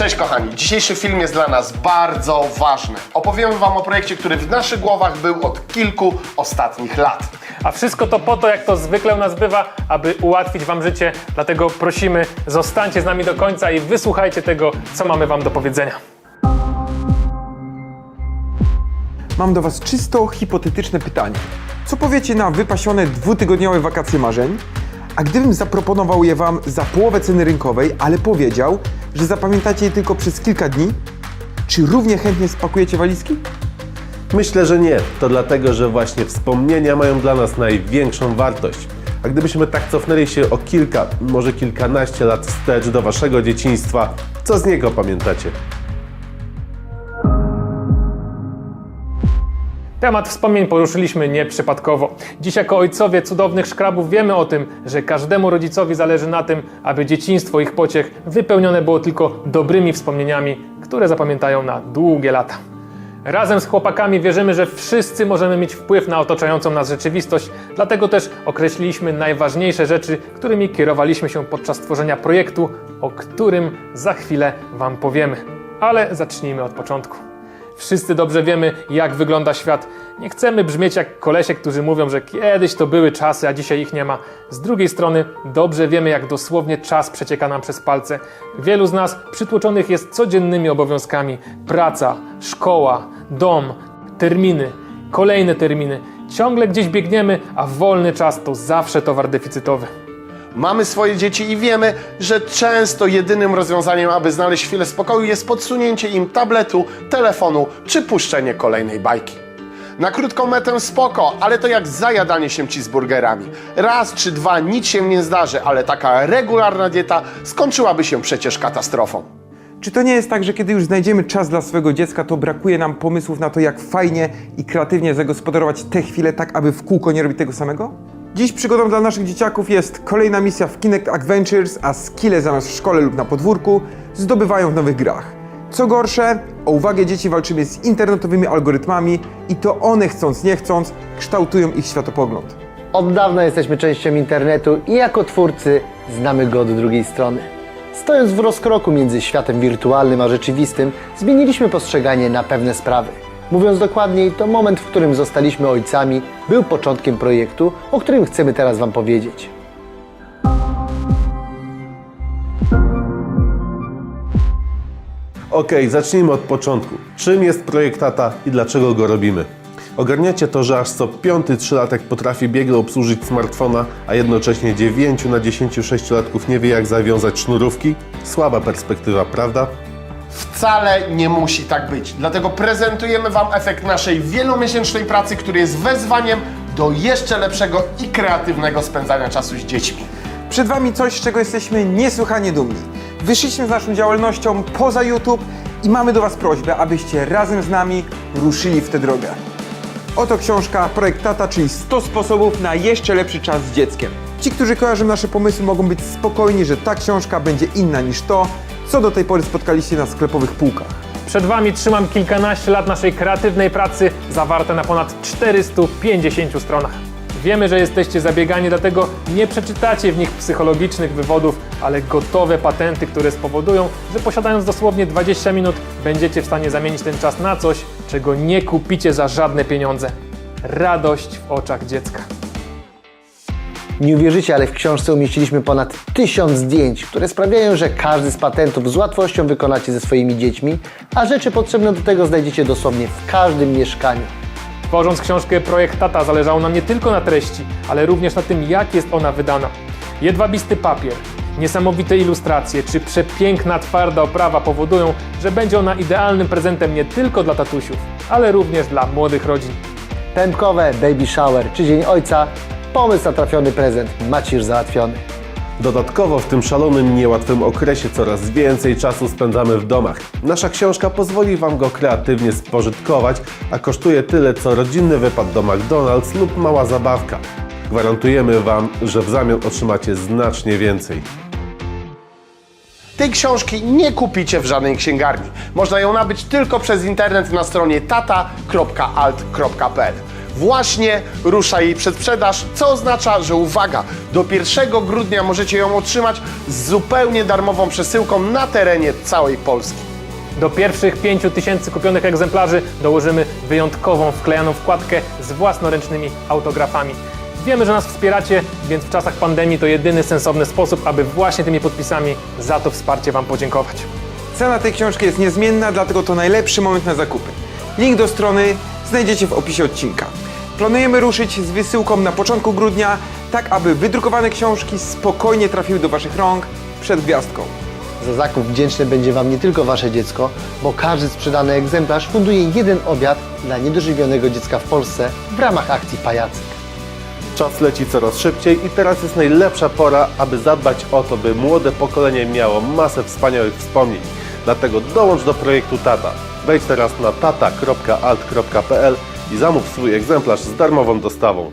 Cześć kochani, dzisiejszy film jest dla nas bardzo ważny. Opowiemy Wam o projekcie, który w naszych głowach był od kilku ostatnich lat. A wszystko to po to, jak to zwykle u nas bywa, aby ułatwić Wam życie. Dlatego prosimy, zostańcie z nami do końca i wysłuchajcie tego, co mamy Wam do powiedzenia. Mam do Was czysto hipotetyczne pytanie. Co powiecie na wypasione dwutygodniowe wakacje marzeń? A gdybym zaproponował je Wam za połowę ceny rynkowej, ale powiedział, że zapamiętacie je tylko przez kilka dni, czy równie chętnie spakujecie walizki? Myślę, że nie. To dlatego, że właśnie wspomnienia mają dla nas największą wartość. A gdybyśmy tak cofnęli się o kilka, może kilkanaście lat wstecz do waszego dzieciństwa, co z niego pamiętacie? Temat wspomnień poruszyliśmy nieprzypadkowo. Dziś jako ojcowie cudownych szkrabów wiemy o tym, że każdemu rodzicowi zależy na tym, aby dzieciństwo ich pociech wypełnione było tylko dobrymi wspomnieniami, które zapamiętają na długie lata. Razem z chłopakami wierzymy, że wszyscy możemy mieć wpływ na otaczającą nas rzeczywistość, dlatego też określiliśmy najważniejsze rzeczy, którymi kierowaliśmy się podczas tworzenia projektu, o którym za chwilę Wam powiemy. Ale zacznijmy od początku. Wszyscy dobrze wiemy, jak wygląda świat. Nie chcemy brzmieć jak kolesie, którzy mówią, że kiedyś to były czasy, a dzisiaj ich nie ma. Z drugiej strony, dobrze wiemy, jak dosłownie czas przecieka nam przez palce. Wielu z nas przytłoczonych jest codziennymi obowiązkami: praca, szkoła, dom, terminy, kolejne terminy. Ciągle gdzieś biegniemy, a wolny czas to zawsze towar deficytowy. Mamy swoje dzieci i wiemy, że często jedynym rozwiązaniem, aby znaleźć chwilę spokoju, jest podsunięcie im tabletu, telefonu czy puszczenie kolejnej bajki. Na krótką metę spoko, ale to jak zajadanie się cheeseburgerami. Raz czy dwa nic się nie zdarzy, ale taka regularna dieta skończyłaby się przecież katastrofą. Czy to nie jest tak, że kiedy już znajdziemy czas dla swojego dziecka, to brakuje nam pomysłów na to, jak fajnie i kreatywnie zagospodarować te chwile tak, aby w kółko nie robić tego samego? Dziś przygodą dla naszych dzieciaków jest kolejna misja w Kinect Adventures, a skille zamiast w szkole lub na podwórku zdobywają w nowych grach. Co gorsze, o uwagę dzieci walczymy z internetowymi algorytmami i to one chcąc nie chcąc kształtują ich światopogląd. Od dawna jesteśmy częścią internetu i jako twórcy znamy go od drugiej strony. Stojąc w rozkroku między światem wirtualnym a rzeczywistym, zmieniliśmy postrzeganie na pewne sprawy. Mówiąc dokładniej, to moment, w którym zostaliśmy ojcami, był początkiem projektu, o którym chcemy teraz Wam powiedzieć. Okej, zacznijmy od początku. Czym jest projekt Tata i dlaczego go robimy? Ogarniacie to, że aż co piąty trzylatek potrafi biegle obsłużyć smartfona, a jednocześnie 9 na 10 sześciolatków nie wie jak zawiązać sznurówki? Słaba perspektywa, prawda? Wcale nie musi tak być. Dlatego prezentujemy Wam efekt naszej wielomiesięcznej pracy, który jest wezwaniem do jeszcze lepszego i kreatywnego spędzania czasu z dziećmi. Przed Wami coś, z czego jesteśmy niesłychanie dumni. Wyszliśmy z naszą działalnością poza YouTube i mamy do Was prośbę, abyście razem z nami ruszyli w tę drogę. Oto książka Projekt Tata, czyli 100 sposobów na jeszcze lepszy czas z dzieckiem. Ci, którzy kojarzą nasze pomysły, mogą być spokojni, że ta książka będzie inna niż to, co do tej pory spotkaliście na sklepowych półkach. Przed Wami trzymam kilkanaście lat naszej kreatywnej pracy, zawarte na ponad 450 stronach. Wiemy, że jesteście zabiegani, dlatego nie przeczytacie w nich psychologicznych wywodów, ale gotowe patenty, które spowodują, że posiadając dosłownie 20 minut, będziecie w stanie zamienić ten czas na coś, czego nie kupicie za żadne pieniądze. Radość w oczach dziecka. Nie uwierzycie, ale w książce umieściliśmy ponad tysiąc zdjęć, które sprawiają, że każdy z patentów z łatwością wykonacie ze swoimi dziećmi, a rzeczy potrzebne do tego znajdziecie dosłownie w każdym mieszkaniu. Tworząc książkę Projekt Tata zależało nam nie tylko na treści, ale również na tym, jak jest ona wydana. Jedwabisty papier, niesamowite ilustracje czy przepiękna twarda oprawa powodują, że będzie ona idealnym prezentem nie tylko dla tatusiów, ale również dla młodych rodzin. Pępkowe, baby shower czy dzień ojca, pomysł na trafiony prezent macie już załatwiony. Dodatkowo w tym szalonym, niełatwym okresie coraz więcej czasu spędzamy w domach. Nasza książka pozwoli Wam go kreatywnie spożytkować, a kosztuje tyle co rodzinny wypad do McDonald's lub mała zabawka. Gwarantujemy Wam, że w zamian otrzymacie znacznie więcej. Tej książki nie kupicie w żadnej księgarni. Można ją nabyć tylko przez internet na stronie tata.alt.pl. Właśnie rusza jej przedsprzedaż, co oznacza, że uwaga, do 1 grudnia możecie ją otrzymać z zupełnie darmową przesyłką na terenie całej Polski. Do pierwszych 5 tysięcy kupionych egzemplarzy dołożymy wyjątkową wklejaną wkładkę z własnoręcznymi autografami. Wiemy, że nas wspieracie, więc w czasach pandemii to jedyny sensowny sposób, aby właśnie tymi podpisami za to wsparcie Wam podziękować. Cena tej książki jest niezmienna, dlatego to najlepszy moment na zakupy. Link do strony znajdziecie w opisie odcinka. Planujemy ruszyć z wysyłką na początku grudnia, tak aby wydrukowane książki spokojnie trafiły do Waszych rąk przed gwiazdką. Za zakup wdzięczne będzie Wam nie tylko Wasze dziecko, bo każdy sprzedany egzemplarz funduje jeden obiad dla niedożywionego dziecka w Polsce w ramach akcji Pajacyk. Czas leci coraz szybciej i teraz jest najlepsza pora, aby zadbać o to, by młode pokolenie miało masę wspaniałych wspomnień. Dlatego dołącz do projektu Tata. Wejdź teraz na tata.alt.pl i zamów swój egzemplarz z darmową dostawą.